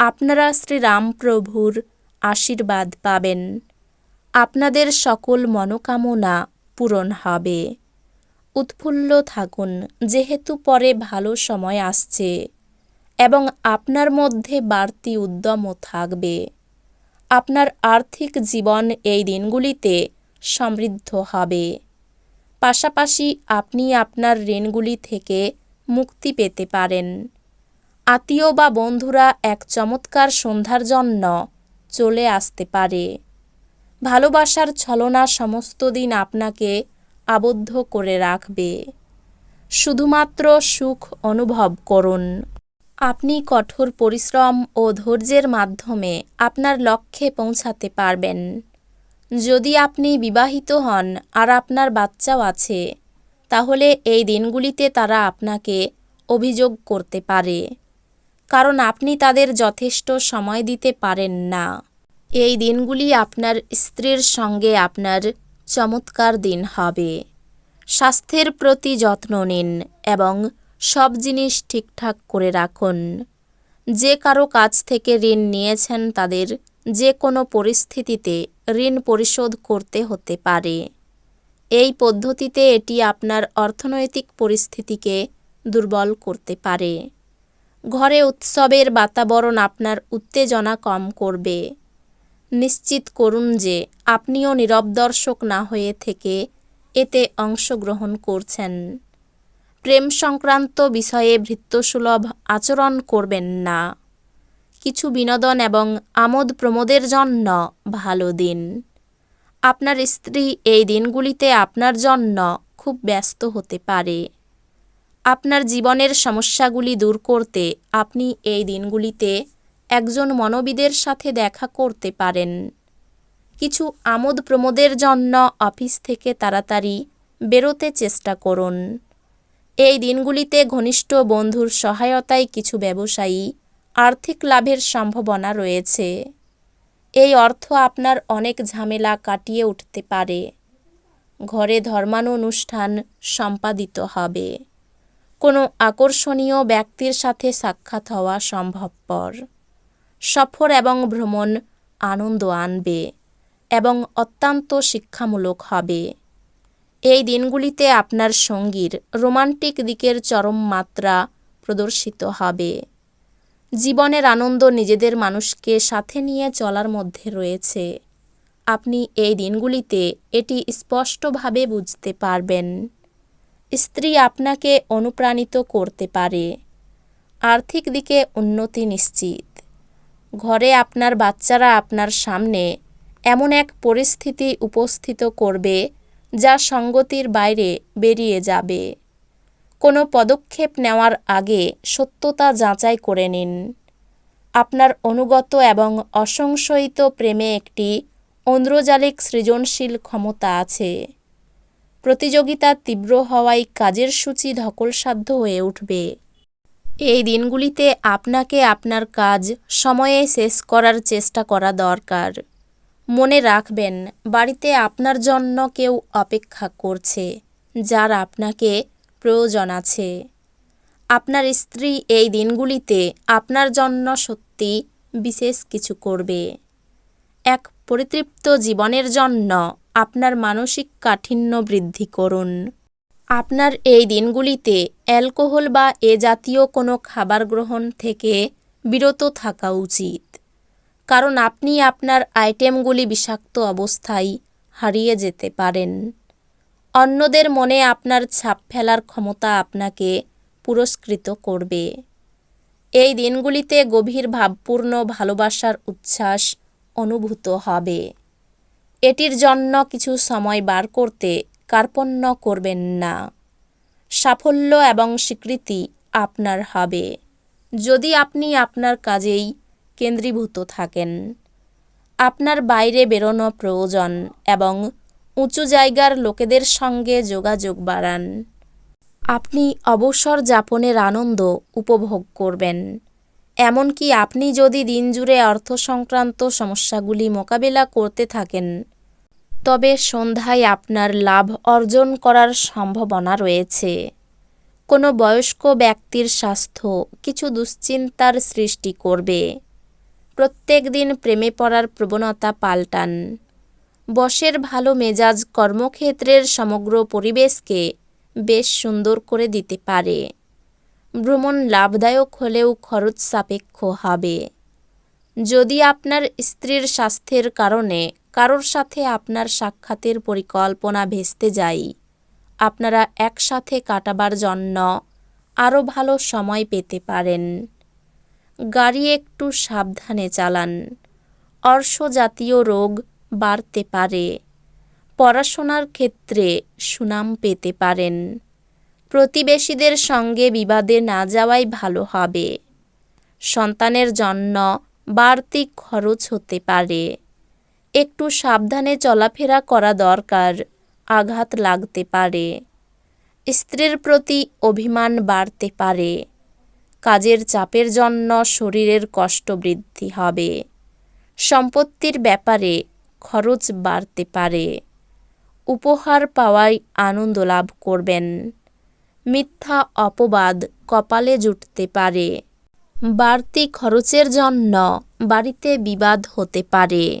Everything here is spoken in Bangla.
আপনারা শ্রীরামপ্রভুর আশীর্বাদ পাবেন। আপনাদের সকল মনোকামনা পূরণ হবে। উৎফুল্ল থাকুন, যেহেতু পরে ভালো সময় আসছে এবং আপনার মধ্যে বাড়তি উদ্যমও থাকবে। আপনার আর্থিক জীবন এই দিনগুলিতে সমৃদ্ধ হবে। পাশাপাশি আপনি আপনার ঋণগুলি থেকে মুক্তি পেতে পারেন। আত্মীয় বা বন্ধুরা এক চমৎকার সন্ধ্যার জন্য চলে আসতে পারে। ভালোবাসার ছলনা সমস্ত দিন আপনাকে আবদ্ধ করে রাখবে। শুধুমাত্র সুখ অনুভব করুন। আপনি কঠোর পরিশ্রম ও ধৈর্যের মাধ্যমে আপনার লক্ষ্যে পৌঁছাতে পারবেন। যদি আপনি বিবাহিত হন আর আপনার বাচ্চাও আছে, তাহলে এই দিনগুলিতে তারা আপনাকে অভিযোগ করতে পারে। কারণ আপনি তাদের যথেষ্ট সময় দিতে পারেন না। এই দিনগুলি আপনার স্ত্রীর সঙ্গে আপনার চমৎকার দিন হবে। স্বাস্থ্যের প্রতি যত্ন নিন এবং সব জিনিস ঠিকঠাক করে রাখুন। যে কারও কাছ থেকে ঋণ নিয়েছেন তাদের যে কোনো পরিস্থিতিতে ঋণ পরিশোধ করতে হতে পারে। এই পদ্ধতিতে এটি আপনার অর্থনৈতিক পরিস্থিতিকে দুর্বল করতে পারে। ঘরে উৎসবের বাতাবরণ আপনার উত্তেজনা কম করবে। নিশ্চিত করুন যে আপনিও নীরব দর্শক না হয়ে থেকে এতে অংশগ্রহণ করছেন। প্রেম সংক্রান্ত বিষয়ে ভৃত্যসুলভ আচরণ করবেন না। কিছু বিনোদন এবং আমোদ প্রমোদের জন্য ভালো দিন। আপনার স্ত্রী এই দিনগুলিতে আপনার জন্য খুব ব্যস্ত হতে পারে। আপনার জীবনের সমস্যাগুলি দূর করতে আপনি এই দিনগুলিতে একজন মনোবিদের সাথে দেখা করতে পারেন। কিছু আমোদ প্রমোদের জন্য অফিস থেকে তাড়াতাড়ি বেরোতে চেষ্টা করুন। এই দিনগুলিতে ঘনিষ্ঠ বন্ধুর সহায়তায় কিছু ব্যবসায়ী আর্থিক লাভের সম্ভাবনা রয়েছে। এই অর্থ আপনার অনেক ঝামেলা কাটিয়ে উঠতে পারে। ঘরে ধর্মানুষ্ঠান সম্পাদিত হবে। কোনো আকর্ষণীয় ব্যক্তির সাথে সাক্ষাৎ হওয়া সম্ভবপর। সফর এবং ভ্রমণ আনন্দ আনবে এবং অত্যন্ত শিক্ষামূলক হবে। এই দিনগুলিতে আপনার সঙ্গীর রোমান্টিক দিকের চরম মাত্রা প্রদর্শিত হবে। জীবনের আনন্দ নিজেদের মানুষকে সাথে নিয়ে চলার মধ্যে রয়েছে। আপনি এই দিনগুলিতে এটি স্পষ্টভাবে বুঝতে পারবেন। স্ত্রী আপনাকে অনুপ্রাণিত করতে পারে। আর্থিক দিকে উন্নতি নিশ্চিত। ঘরে আপনার বাচ্চারা আপনার সামনে এমন এক পরিস্থিতি উপস্থিত করবে যা সঙ্গতির বাইরে বেরিয়ে যাবে। কোনো পদক্ষেপ নেওয়ার আগে সত্যতা যাচাই করে নিন। আপনার অনুগত এবং অসংশয়িত প্রেমে একটি ঐন্দ্রজালিক সৃজনশীল ক্ষমতা আছে। প্রতিযোগিতা তীব্র হওয়ায় কাজের সূচি ধকলসাধ্য হয়ে উঠবে। এই দিনগুলিতে আপনাকে আপনার কাজ সময়ে শেষ করার চেষ্টা করা দরকার। মনে রাখবেন, বাড়িতে আপনার জন্য কেউ অপেক্ষা করছে, যার আপনাকে প্রয়োজন আছে। আপনার স্ত্রী এই দিনগুলিতে আপনার জন্য সত্যি বিশেষ কিছু করবে। এক পরিতৃপ্ত জীবনের জন্য আপনার মানসিক কাঠিন্য বৃদ্ধি করুন। আপনার এই দিনগুলিতে অ্যালকোহল বা এ জাতীয় কোনো খাবার গ্রহণ থেকে বিরত থাকা উচিত। কারণ আপনি আপনার আইটেমগুলি বিষাক্ত অবস্থায় হারিয়ে যেতে পারেন। অন্যদের মনে আপনার ছাপ ফেলার ক্ষমতা আপনাকে পুরস্কৃত করবে। এই দিনগুলিতে গভীর ভাবপূর্ণ ভালোবাসার উচ্ছ্বাস অনুভূত হবে। এটির জন্য কিছু সময় বার করতে কার্পণ্য করবেন না। সাফল্য এবং স্বীকৃতি আপনার হবে। যদি আপনি আপনার কাজেই কেন্দ্রীভূত থাকেন, আপনার বাইরে বেরোনো প্রয়োজন এবং উঁচু জায়গার লোকেদের সঙ্গে যোগাযোগ বাড়ান। আপনি অবসর যাপনের আনন্দ উপভোগ করবেন। এমনকি আপনি যদি দিনজুড়ে অর্থ সংক্রান্ত সমস্যাগুলি মোকাবেলা করতে থাকেন তবে সন্ধ্যায় আপনার লাভ অর্জন করার সম্ভাবনা রয়েছে। কোনো বয়স্ক ব্যক্তির স্বাস্থ্য কিছু দুশ্চিন্তার সৃষ্টি করবে। প্রত্যেক দিন প্রেমে পড়ার প্রবণতা পাল্টান। বসের ভালো মেজাজ কর্মক্ষেত্রের সমগ্র পরিবেশকে বেশ সুন্দর করে দিতে পারে। ভ্রমণ লাভদায়ক হলেও খরচ সাপেক্ষ হবে। যদি আপনার স্ত্রীর স্বাস্থ্যের কারণে কারোর সাথে আপনার সাক্ষাতের পরিকল্পনা ভেস্তে যায় আপনারা একসাথে কাটাবার জন্য আরও ভালো সময় পেতে পারেন। গাড়ি একটু সাবধানে চালান। অর্শ জাতীয় রোগ বাড়তে পারে। পড়াশোনার ক্ষেত্রে সুনাম পেতে পারেন। প্রতিবেশীদের সঙ্গে বিবাদে না যাওয়াই ভালো হবে। সন্তানের জন্য বাড়তি খরচ হতে পারে। একটু সাবধানে চলাফেরা করা দরকার, আঘাত লাগতে পারে। স্ত্রীর প্রতি অভিমান বাড়তে পারে। কাজের চাপের জন্য শরীরের কষ্ট বৃদ্ধি হবে। সম্পত্তির ব্যাপারে খরচ বাড়তে পারে। উপহার পাওয়ায় আনন্দ লাভ করবেন। মিথ্যা অপবাদ কপালে জুটতে পারে। বাড়তি খরচের জন্য বাড়িতে বিবাদ হতে পারে।